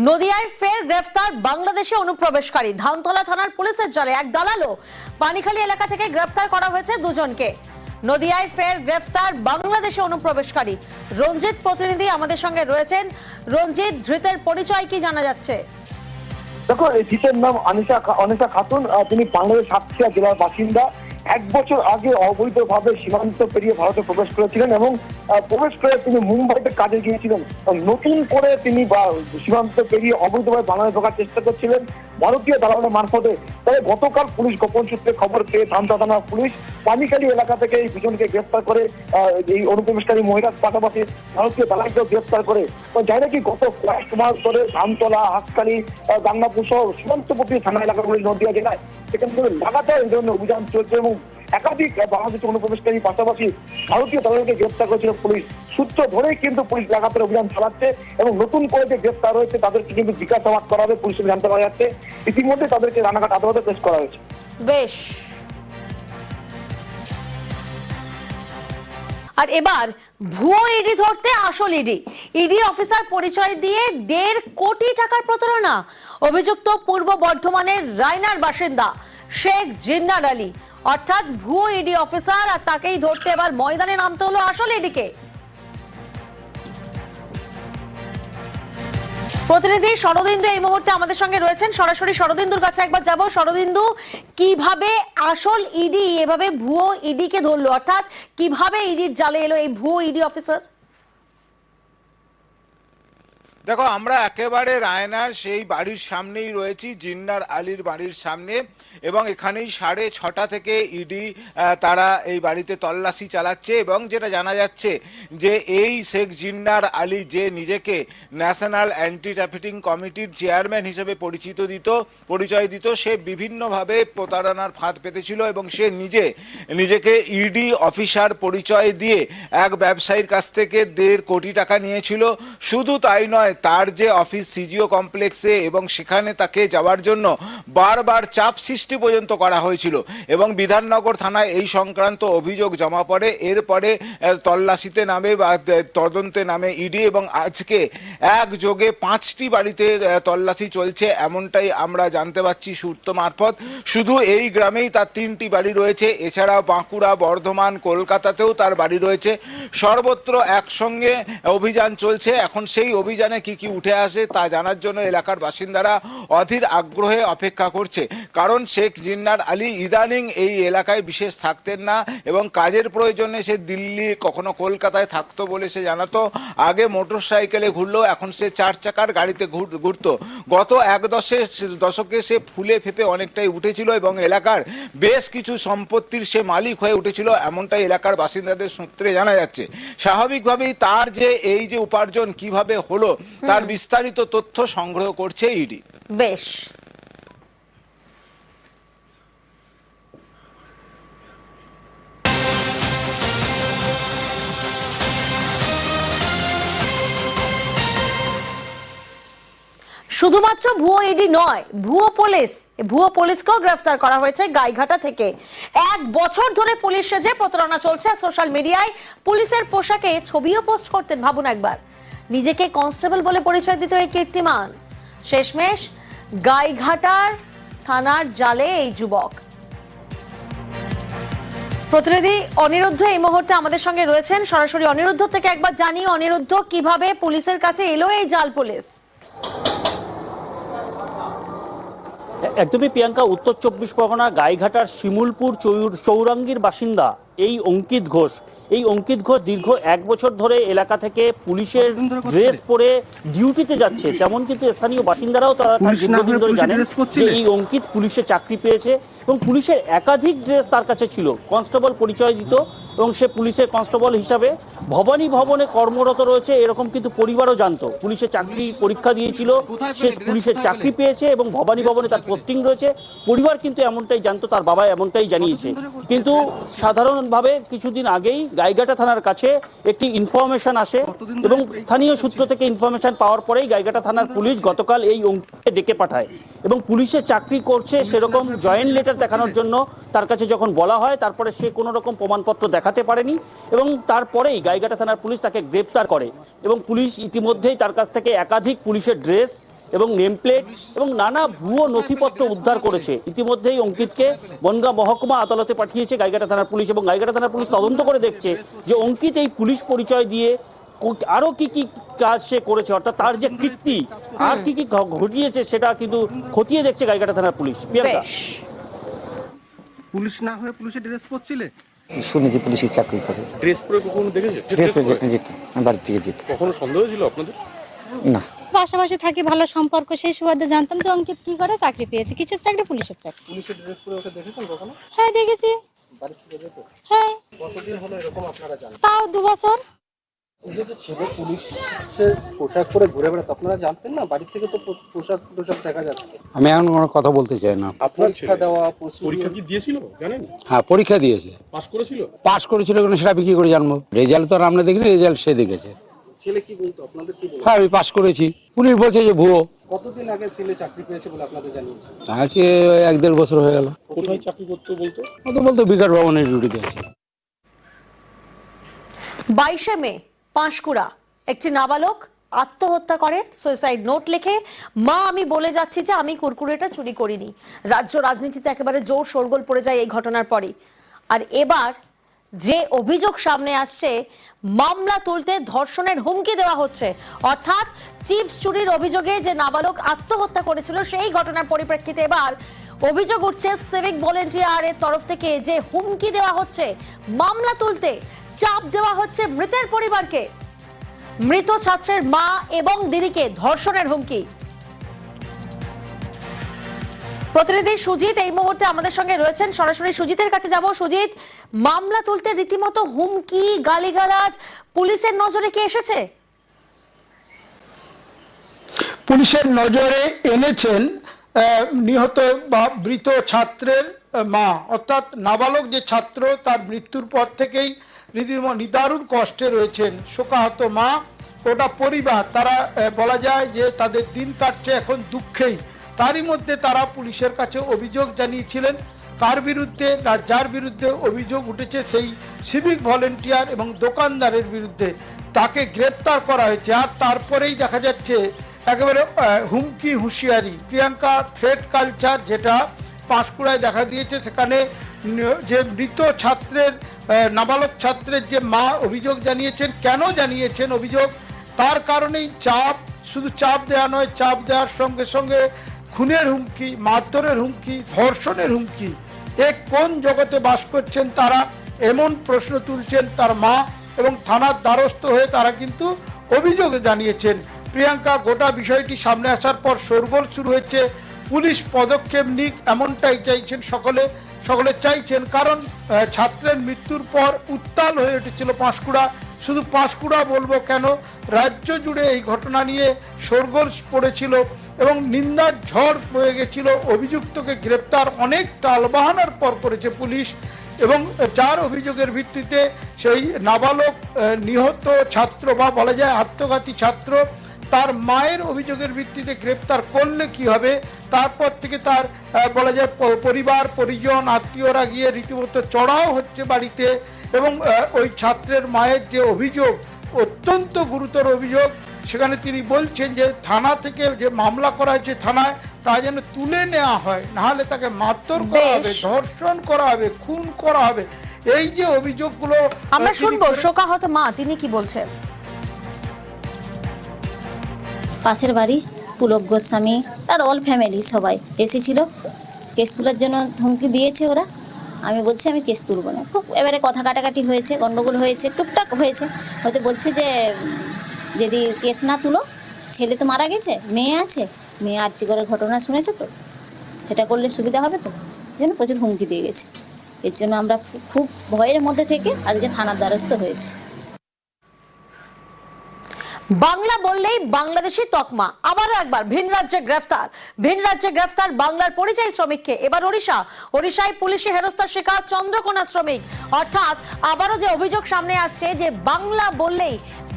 নদিয়ায় ফের গ্রেফতার বাংলাদেশে অনুপ্রবেশকারী। ধানতলা থানার পুলিশের জালে এক দালালও পানিখালী এলাকা থেকে গ্রেফতার করা হয়েছে দুজনকে। নদিয়ায় ফের গ্রেফতার বাংলাদেশে অনুপ্রবেশকারী। রঞ্জিত প্রতিনিধি আমাদের সঙ্গে রয়েছেন। রঞ্জিত, ধৃতের পরিচয় কি জানা যাচ্ছে? দেখো, এই শীতের নাম খা- অনিশা খাতুন তিনি বাংলাদেশ সাতক্ষীরা জেলার বাসিন্দা। এক বছর আগে অবৈধভাবে সীমান্ত পেরিয়ে ভারতে প্রবেশ করেছিলেন এবং প্রবেশ করে তিনি মুম্বাইতে কাজে গিয়েছিলেন। নতুন করে তিনি সীমান্ত পেরিয়ে অবৈধভাবে বাংলাদেশ ঢোকার চেষ্টা করছিলেন। ভারতীয় দালালের মারফতে। তবে গতকাল পুলিশ গোপন সূত্রে খবর পেয়ে ধামতা থানা পুলিশ পানিকালি এলাকা থেকে এই দুজনকে গ্রেফতার করে এই অনুপ্রবেশকারী মহিলার পাশাপাশি ভারতীয় দালালকেও গ্রেফতার করে। তো জানে কি গত কয়েক মাস ধরে ধামতলা হাসকালি গাঙ্গাপুর সহ সীমান্তবর্তী থানা এলাকাগুলি নদীয়া জেলায়। সেখান থেকে লাগাতার এই ধরনের অভিযান চলছে এবং একাধিক বাংলাদেশি অনুপ্রবেশকারী পাশাপাশি ভারতীয় দালালকে গ্রেফতার করেছিল পুলিশ। সূত্র ধরেই কিন্তু পুলিশ লাগাতার অভিযান চালাচ্ছে এবং নতুন করে যে গ্রেফতার হয়েছে, তাদেরকে কিন্তু জিজ্ঞাসাবাদ করা হবে, পুলিশ জানতে পারা যাচ্ছে। ইতিমধ্যে তাদেরকে রানাঘাট আদালতে পেশ করা হয়েছে। বেশ। আর এবার, ভুয়ো ইডি ধরতে আসল ইডি। ইডি অফিসার পরিচয় দিয়ে দেড় কোটি টাকার প্রতারণা। অভিযুক্ত পূর্ব বর্ধমানের রায়নার বাসিন্দা শেখ জিন্নার আলী। অর্থাৎ ভুয়ো ইডি অফিসার আর তাকেই ধরতে এবার ময়দানে নামতে হলো আসল ইডিকে। প্রতিনিধি শরদিন্দু এই মুহূর্তে আমাদের সঙ্গে রয়েছেন। সরাসরি শরদিন্দুর কাছে একবার যাব। শরদিন্দু, কীভাবে আসল ইডি, এভাবে ভুয়ো ইডিকে ধরলো? অর্থাৎ কীভাবে ইডির জালে এলো এই ভুয়ো ইডি অফিসার? দেখো, আমরা একেবারে রায়নার সেই বাড়ির সামনেই রয়েছি, জিন্নার আলীর বাড়ির সামনে, এবং এখানেই সাড়ে ছটা থেকে ইডি তারা এই বাড়িতে তল্লাশি চালাচ্ছে, এবং যেটা জানা যাচ্ছে যে এই শেখ জিন্নার আলী যে নিজেকে ন্যাশনাল অ্যান্টি ট্রাফিকিং কমিটির চেয়ারম্যান হিসেবে পরিচিত দিত, পরিচয় দিত, সে বিভিন্নভাবে প্রতারণার ফাঁদ পেতেছিল, এবং সে নিজে, নিজেকে ইডি অফিসার পরিচয় দিয়ে এক ব্যবসায়ীর কাছ থেকে দেড় কোটি টাকা নিয়েছিল। শুধু তাই নয় তার যে অফিস সিজিও কমপ্লেক্সে এবং সেখানে তাকে যাওয়ার জন্য বারবার চাপ সৃষ্টি পর্যন্ত করা হয়েছিল এবং বিধাননগর থানায় এই সংক্রান্ত অভিযোগ জমা পড়ে। এরপরে তল্লাশিতে নামে বা তদন্তে নামে ইডি এবং আজকে একযোগে পাঁচটি বাড়িতে তল্লাশি চলছে। এমনটাই আমরা জানতে পারছি সূত্র মারফত। শুধু এই গ্রামেই তার তিনটি বাড়ি রয়েছে। এছাড়া বাঁকুড়া, বর্ধমান, কলকাতাতেও তার বাড়ি রয়েছে। সর্বত্র একসঙ্গে অভিযান চলছে। এখন সেই অভিযানে কি কি উঠে আসে তা জানার জন্য এলাকার বাসিন্দারা অধীর আগ্রহে অপেক্ষা করছে। কারণ শেখ জিন্নার আলী ইদানিং এই এলাকায় বিশেষ থাকতেন না এবং কাজের প্রয়োজনে সে দিল্লি, কখনো কলকাতায় থাকতো বলে সে জানাতো। আগে মোটর সাইকেলে ঘুরলো এখন সে চার চাকার গাড়িতে ঘুরত। গত এক দশে দশকে সে ফুলে ফেপে অনেকটাই উঠেছিল এবং এলাকার বেশ কিছু সম্পত্তির সে মালিক হয়ে উঠেছিল এমনটাই এলাকার বাসিন্দাদের সূত্রে জানা যাচ্ছে। স্বাভাবিকভাবেই তার যে এই যে উপার্জন কীভাবে হলো তার বিস্তারিত তথ্য সংগ্রহ করছে ইডি বেশ। শুধুমাত্র ভুয়ো ইডি নয়, ভুয়ো পুলিশ, ভুয়ো পুলিশকেও গ্রেফতার করা হয়েছে গাইঘাটা থেকে। এক বছর ধরে পুলিশ সেজে প্রতারণা চলছে সোশ্যাল মিডিয়ায় পুলিশের পোশাকে ছবিও পোস্ট করতেন, ভাবুন একবার। নিজেকে কনস্টেবল বলে পরিচয় দিত এই কীর্তিমান। শেষমেশ গাইঘাটার থানার জালে এই যুবক। প্রতিনিধি অনিরুদ্ধ এই মুহূর্তে আমাদের সঙ্গে রয়েছেন। সরাসরি অনিরুদ্ধ থেকে একবার জানি অনিরুদ্ধ, কীভাবে পুলিশের কাছে এলো এই জাল পুলিশ? একদমই প্রিয়াঙ্কা, উত্তর চব্বিশ পরগনা, গাইঘাটার শিমুলপুর চৌর- চৌরাঙ্গীর বাসিন্দা এই অঙ্কিত ঘোষ। এই অঙ্কিত ঘোষ দীর্ঘ এক বছর ধরে এলাকা থেকে পুলিশের ড্রেস পরে ডিউটিতে যাচ্ছে। তেমন কিন্তু স্থানীয় বাসিন্দারাও তারা দীর্ঘদিন ধরে জানেন যে এই অঙ্কিত পুলিশে চাকরি পেয়েছে এবং পুলিশের একাধিক ড্রেস তার কাছে ছিল। কনস্টেবল পরিচয় দিত। এবং সে পুলিশের কনস্টেবল হিসাবে ভবানী ভবনে কর্মরত রয়েছে এরকম কিন্তু পরিবারও জানতো। পুলিশের চাকরি পরীক্ষা দিয়েছিল সে পুলিশের চাকরি পেয়েছে এবং ভবানী ভবনে তার পোস্টিং রয়েছে। পরিবার কিন্তু এমনটাই জানতো তার বাবা এমনটাই জানিয়েছে। কিন্তু সাধারণভাবে কিছুদিন আগেই গাইঘাটা থানার কাছে একটি ইনফরমেশন আসে এবং স্থানীয় সূত্র থেকে ইনফরমেশন পাওয়ার পরেই গাইঘাটা থানার পুলিশ গতকাল এই অঙ্কিতকে ডেকে পাঠায় এবং পুলিশে চাকরি করছে সেরকম জয়েন্ট লেটার দেখানোর জন্য তার কাছে যখন বলা হয় তারপরে সে কোনো রকম প্রমাণপত্র দেখাতে পারেনি এবং তারপরেই গাইঘাটা থানার পুলিশ তাকে গ্রেপ্তার করে এবং পুলিশ ইতিমধ্যেই তার কাছ থেকে একাধিক পুলিশের ড্রেস এবং নেম প্লেট এবং নানা ভুয়ো নথিপত্র উদ্ধার করেছে। ইতিমধ্যেই অঙ্কিতকে বনগাঁ মহকুমা আদালতে পাঠিয়েছে গাইঘাটা থানার পুলিশ এবং গাইঘাটা থানার পুলিশ তদন্ত করে দেখছে যে অঙ্কিত এই পুলিশ পরিচয় দিয়ে কো- আরও কি কি কাজ সে করেছে, অর্থাৎ তার যে কীর্তি, আর কি কি ঘটিয়েছে সেটা কিন্তু খতিয়ে দেখছে গাইঘাটা থানার পুলিশ। পুলিশ না হয়ে পুলিশের ড্রেস পরছিলে? শুনেছি পুলিশের চাকরি করে। ড্রেস পরে কখনো দেখেছে ড্রেস পরে যেত বাড়ি থেকে যেত। কখনো সন্দেহ ছিল আপনাদের? না। পাশাপাশি থাকি ভালো সম্পর্ক সেই সুবাদে জানতাম যে অঙ্কিত কি করে চাকরি পেয়েছে কিসের চাকরি পুলিশের চাকরি। পুলিশের ড্রেস পরে ওকে দেখেছেন কখনো? হ্যাঁ দেখেছি। হ্যাঁ। কতদিন হলো এরকম আপনারা জানেন তাও দু বছর। যে যে ছেলে পুলিশের পোশাক পরে ঘুরে বেড়াতো আপনারা জানতেন না? বাড়ি থেকে তো পো- পোশাক টোশাক দেখা যাচ্ছে। আমি এখন কোনো কথা বলতে চাই না। আপনার পরীক্ষা দেওয়া পরীক্ষা কি দিয়েছিল? জানেন? হ্যাঁ পরীক্ষা দিয়েছে। পাস করেছিল? পাস করেছিল কিনা সেটা আমি কি করে জানব? রেজাল্ট তো আর আমরা দেখিনি রেজাল্ট সে দেখেছে। ছেলে কি বলতো? আপনাদের কি বলতো হ্যাঁ আমি পাস করেছি। পুলিশ বলছে যে ভুয়ো। কতদিন আগে ছেলে চাকরি পেয়েছে বলে আপনাদের জানিয়েছে? আজকে এক দেড় বছর হয়ে গেল। কোথায় চাকরি করতে বলতো? ও তো বলতো বিকাশ ভবনের ডিউটিতে আছে। বাইশে মে পাঁশকুড়া। একটি নাবালক আত্মহত্যা করেন সুইসাইড নোট লিখে, মা, আমি বলে যাচ্ছি যে আমি কুরকুরেটা চুরি করিনি। রাজ্য রাজনীতিতে একেবারে জোর শোরগোল পড়ে যায় এই ঘটনার পরই। আর এবার যে অভিযোগ সামনে আসছে, মামলা তুলতে ধর্ষণের হুমকি দেওয়া হচ্ছে। অর্থাৎ চিপস চুরির অভিযোগে যে নাবালক আত্মহত্যা করেছিল, সেই ঘটনার পরিপ্রেক্ষিতে এবার অভিযোগ উঠছে সিভিক ভলেন্টিয়ারের তরফ থেকে যে হুমকি দেওয়া হচ্ছে। মামলা তুলতে চাপ দেওয়া হচ্ছে মৃতের পরিবারকে। মৃত ছাত্রের মা এবং দিদিকে ধর্ষণের হুমকি। প্রতিনিধি সুজিত এই মুহূর্তে আমাদের সঙ্গে রয়েছেন। সরাসরি সুজিতের কাছে যাব। সুজিত, মামলা তুলতে রীতিমতো হুমকি, গালিগালাজ, পুলিশের নজরে কি এসেছে? পুলিশের নজরে এনেছেন নিহত বা মৃত ছাত্রের মা। অর্থাৎ নাবালক যে ছাত্র, তার মৃত্যুর পর থেকেই রীতিমতো নিদারুণ কষ্টে রয়েছেন। শোকাহত মা ওটা পরিবার, তারা বলা যায় যে তাদের দিন কাটছে এখন দুঃখেই। তারই মধ্যে তারা পুলিশের কাছে অভিযোগ জানিয়েছিলেন। কার বিরুদ্ধে না যার বিরুদ্ধে অভিযোগ উঠেছে সেই সিভিক ভলেন্টিয়ার এবং দোকানদারের বিরুদ্ধে তাকে গ্রেপ্তার করা হয়েছে। আর তারপরেই দেখা যাচ্ছে একেবারে হুমকি হুঁশিয়ারি। প্রিয়াঙ্কা থ্রেড কালচার যেটা পাঁশকুড়ায় দেখা দিয়েছে, সেখানে যে মৃত ছাত্রের নাবালক ছাত্রের যে মা অভিযোগ জানিয়েছেন, কেন জানিয়েছেন অভিযোগ? তার কারণেই চাপ, শুধু চাপ দেওয়া নয়, চাপ দেওয়ার সঙ্গে সঙ্গে খুনের হুমকি, মারধরের হুমকি, ধর্ষণের হুমকি, এ কোন জগতে বাস করছেন তারা? এমন প্রশ্ন তুলছেন তার মা এবং থানার দ্বারস্থ হয়ে তারা কিন্তু অভিযোগ জানিয়েছেন। প্রিয়াঙ্কা, গোটা বিষয়টি সামনে আসার পর শোরগোল শুরু হয়েছে। পুলিশ পদক্ষেপ নিক, এমনটাই চাইছেন সকলে। সকলে চাইছেন, কারণ ছাত্রের মৃত্যুর পর উত্তাল হয়ে উঠেছিল পাঁশকুড়া। শুধু পাঁশকুড়া বলব কেন, রাজ্য জুড়ে এই ঘটনা নিয়ে শোরগোল পড়েছিল এবং নিন্দার ঝড় বয়ে গেছিল। অভিযুক্তকে গ্রেপ্তার, অনেক টালবাহানার পর করেছে পুলিশ এবং যার অভিযোগের ভিত্তিতে সেই নাবালক নিহত ছাত্র বা বলা যায় আত্মঘাতী ছাত্র, তার মায়ের অভিযোগের ভিত্তিতে গ্রেপ্তার করলে কি হবে? তারপর থেকে তার বলা যায় পরিবার পরিজন আত্মীয়রা গিয়ে রীতিমতো চড়াও হচ্ছে বাড়িতে এবং ওই ছাত্রের মায়ের যে অভিযোগ অত্যন্ত গুরুতর অভিযোগ সেখানে তিনি বলছেন যে থানা থেকে যে মামলা করা হয়েছে থানায় তা যেন তুলে নেওয়া হয় নাহলে তাকে মারধর করা হবে ধর্ষণ করা হবে খুন করা হবে। এই যে অভিযোগগুলো আমরা শুনব শোকাহত মা তিনি কি বলছেন? পাশের বাড়ি। পুলক গোস্বামী, তার অল ফ্যামিলি সবাই এসেছিল কেস তোলার জন্য ধমকি দিয়েছে ওরা। আমি বলছি, আমি কেস তুলবো না। খুব এবারে কথা কাটাকাটি হয়েছে গণ্ডগোল হয়েছে, টুকটাক হয়েছে। হয়তো বলছে যে, যদি কেস না তুলো, ছেলে তো মারা গেছে, মেয়ে আছে। মেয়ে আর্চি করে ঘটনা শুনেছো তো? সেটা করলে সুবিধা হবে তো? জন্য প্রচুর হুমকি দিয়ে গেছে। এর জন্য আমরা খুব ভয়ের মধ্যে থেকে আজকে থানার দ্বারস্থ হয়েছি। বাংলা বললেই বাংলাদেশি তকমা। আবারও একবার ভিন রাজ্যে গ্রেফতার। ভিন রাজ্যে গ্রেফতার বাংলার পরিযায়ী শ্রমিককে। এবার ওড়িশা। ওড়িশায় পুলিশি হেরস্তার শিকার চন্দ্রকোনা শ্রমিক। অর্থাৎ আবারও যে অভিযোগ সামনে আসছে যে বাংলা বললেই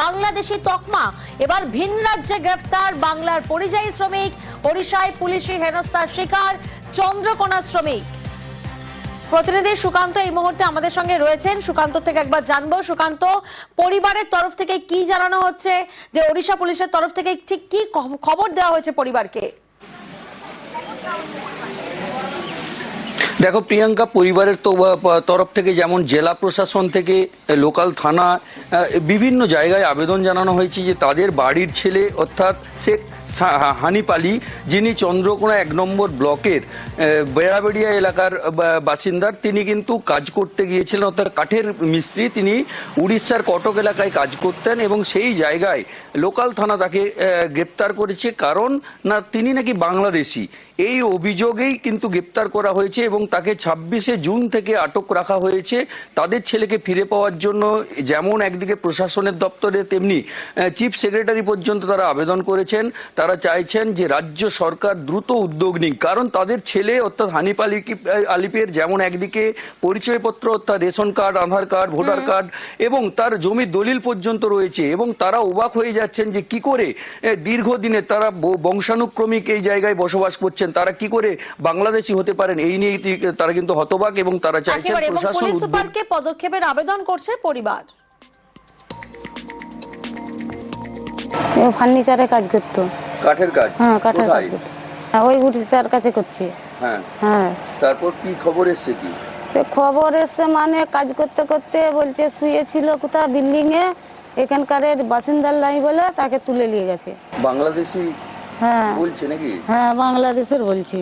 বাংলাদেশি তকমা। এবার ভিন রাজ্যে গ্রেফতার বাংলার পরিযায়ী শ্রমিক, ওড়িশায় পুলিশি হেনস্থার শিকার চন্দ্রকোনা শ্রমিক। প্রতিনিধি সুকান্ত এই মুহূর্তে আমাদের সঙ্গে রয়েছেন। সুকান্ত থেকে একবার জানব। সুকান্ত, পরিবারের তরফ থেকে কি জানানো হচ্ছে? যে ওড়িশা পুলিশের তরফ থেকে ঠিক কি খবর দেওয়া হয়েছে পরিবারকে? দেখো, প্রিয়াঙ্কা পরিবারের তরফ থেকে যেমন জেলা প্রশাসন থেকে লোকাল থানা বিভিন্ন জায়গায় আবেদন জানানো হয়েছে যে তাদের বাড়ির ছেলে অর্থাৎ শেখ আলী, যিনি চন্দ্রকোনা এক নম্বর ব্লকের বেড়াবেড়িয়া এলাকার বাসিন্দার, তিনি কিন্তু কাজ করতে গিয়েছিলেন, অর্থাৎ কাঠের মিস্ত্রি, তিনি উড়িষ্যার কটক এলাকায় কাজ করতেন এবং সেই জায়গায় লোকাল থানা তাকে গ্রেপ্তার করেছে। কারণ না, তিনি নাকি বাংলাদেশি। এই অভিযোগেই কিন্তু গ্রেপ্তার করা হয়েছে এবং তাকে ছাব্বিশে জুন থেকে আটক রাখা হয়েছে। তাদের ছেলেকে ফিরে পাওয়ার জন্য যেমন একদিকে প্রশাসনের দপ্তরে তেমনি চিফ সেক্রেটারি পর্যন্ত তারা আবেদন করেছেন। তারা চাইছেন যে রাজ্য সরকার দ্রুত উদ্যোগ নিক। কারণ তাদের ছেলে অর্থাৎ হানিফ আলী আলিপের যেমন একদিকে পরিচয়পত্র অর্থাৎ ration card Aadhaar card voter card এবং তার জমির দলিল পর্যন্ত রয়েছে এবং তারা অবাক হয়ে যাচ্ছেন যে কি করে দীর্ঘদিনে তারা বংশানুক্রমিক এই জায়গায় বসবাস করছেন তারা কি করে বাংলাদেশি হতে পারেন? এই নিয়ে তারা কিন্তু হতবাক এবং তারা চাইছেন প্রশাসন সুপারকে পদক্ষেপের আবেদন করছে পরিবার। ও ফার্নিচারে কাজ করতো। কাঠের কাজ? হ্যাঁ কাঠের কাজ হ্যাঁ, ওই উড়িষ্যার কাছে করছে। হ্যাঁ। হ্যাঁ। তারপর কি খবর এসছে কি? সে খবর এসে মানে কাজ করতে করতে বলছে শুয়েছিল কোথাও বিল্ডিংয়ে। এখানকারের বাসিন্দার লাই বলে তাকে তুলে নিয়ে গেছে। বাংলাদেশি হ্যাঁ। বলছে নাকি? হ্যাঁ বাংলাদেশের বলছি।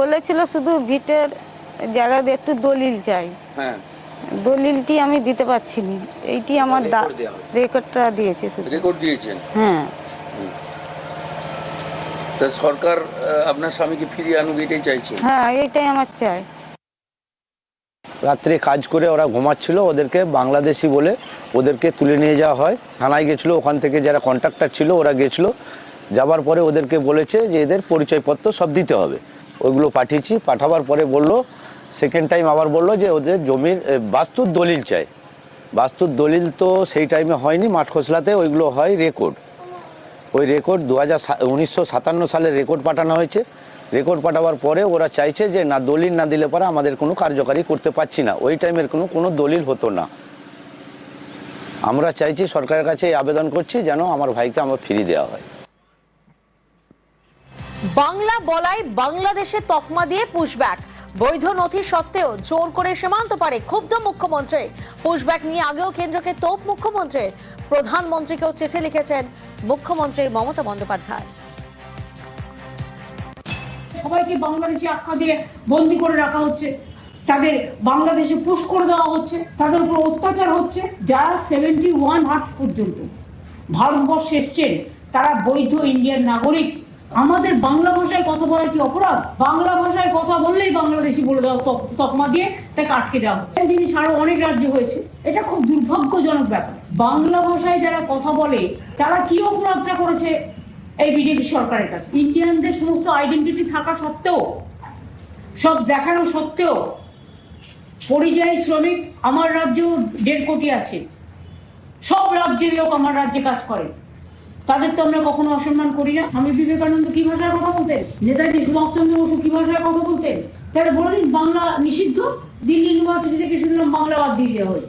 বলেছিল শুধু ভিটের জায়গাতে একটু দলিল চাই। হ্যাঁ। দলিলটি আমি দিতে পারছি না এইটি আমার রেকর্ডটা দিয়েছে শুধু। রেকর্ড দিয়েছেন? হ্যাঁ। তা সরকার আপনার স্বামীকে ফিরিয়ে আনুক এটাই চাইছে? হ্যাঁ এইটাই আমার চাই। রাত্রে কাজ করে ওরা ঘুমাচ্ছিল ওদেরকে বাংলাদেশি বলে ওদেরকে তুলে নিয়ে যাওয়া হয়। থানায় গেছিল ওখান থেকে যারা কন্ট্রাক্টর ছিল ওরা গেছিল। যাবার পরে ওদেরকে বলেছে যে এদের পরিচয়পত্র সব দিতে হবে। ওইগুলো পাঠিয়েছি, পাঠাবার পরে বলল সেকেন্ড টাইম আবার বলল যে ওদের জমির বাস্তুর দলিল চাই। বাস্তুর দলিল তো সেই টাইমে হয়নি, মাঠ খসলাতে ওইগুলো হয় রেকর্ড ওই রেকর্ড দু হাজার সালের রেকর্ড পাঠানো হয়েছে। রেকর্ড পাঠাবার পরে ওরা চাইছে যে না, দলিল না দিলে পরে আমাদের কোনো কার্যকারী করতে পারছি না। ওই টাইমের কোনো কোনো দলিল হতো না। আমরা চাইছি সরকারের কাছে আবেদন করছি যেন আমার ভাইকে আমার ফিরিয়ে দেওয়া হয়। বাংলা বলাই বাংলাদেশে তকমা দিয়ে পুশব্যাক বৈধ নথি সত্ত্বেও জোর করে সীমান্ত পারে ক্ষুব্ধ মুখ্যমন্ত্রী। পুশব্যাক নিয়ে আগেও কেন্দ্রকে তোপ মুখ্যমন্ত্রীর প্রধানমন্ত্রীকেও চিঠি লিখেছেন মুখ্যমন্ত্রী মমতা বন্দ্যোপাধ্যায়। সবাইকে বাংলাদেশে আখ্যা দিয়ে বন্দি করে রাখা হচ্ছে। তাদের বাংলাদেশে পুশ করে দেওয়া হচ্ছে। তাদের উপর অত্যাচার হচ্ছে যারা সেভেন্টি ওয়ান আর্ট পর্যন্ত। ভারতবর্ষে এসছেন, তারা বৈধ ইন্ডিয়ান নাগরিক। আমাদের বাংলা ভাষায় কথা বলা কি অপরাধ? বাংলা ভাষায় কথা বললেই বাংলাদেশি বলে দেওয়া তক- তকমা দিয়ে তাকে আটকে দেওয়া হচ্ছে। জিনিস আরও অনেক রাজ্যে হয়েছে। এটা খুব দুর্ভাগ্যজনক ব্যাপার। বাংলা ভাষায় যারা কথা বলে, তারা কি অপরাধটা করেছে এই বিজেপি সরকারের কাছে? ইন্ডিয়ানদের সমস্ত আইডেন্টিটি থাকা সত্ত্বেও, সব দেখানো সত্ত্বেও, পরিযায়ী শ্রমিক আমার রাজ্যেও দেড় কোটি আছে। সব রাজ্যের লোক আমার রাজ্যে কাজ করে। তাদের তো আমরা কখনো অসম্মান করি না। আমি বিবেকানন্দ কি ভাষায় কথা বলতেন? নেতাজি সুভাষচন্দ্র বসু কি ভাষায় কথা বলতেন? তাহলে বলে দিন বাংলা নিষিদ্ধ? দিল্লি ইউনিভার্সিটি থেকে শুনলাম বাংলা বাদ দিয়ে দেওয়া হয়েছে।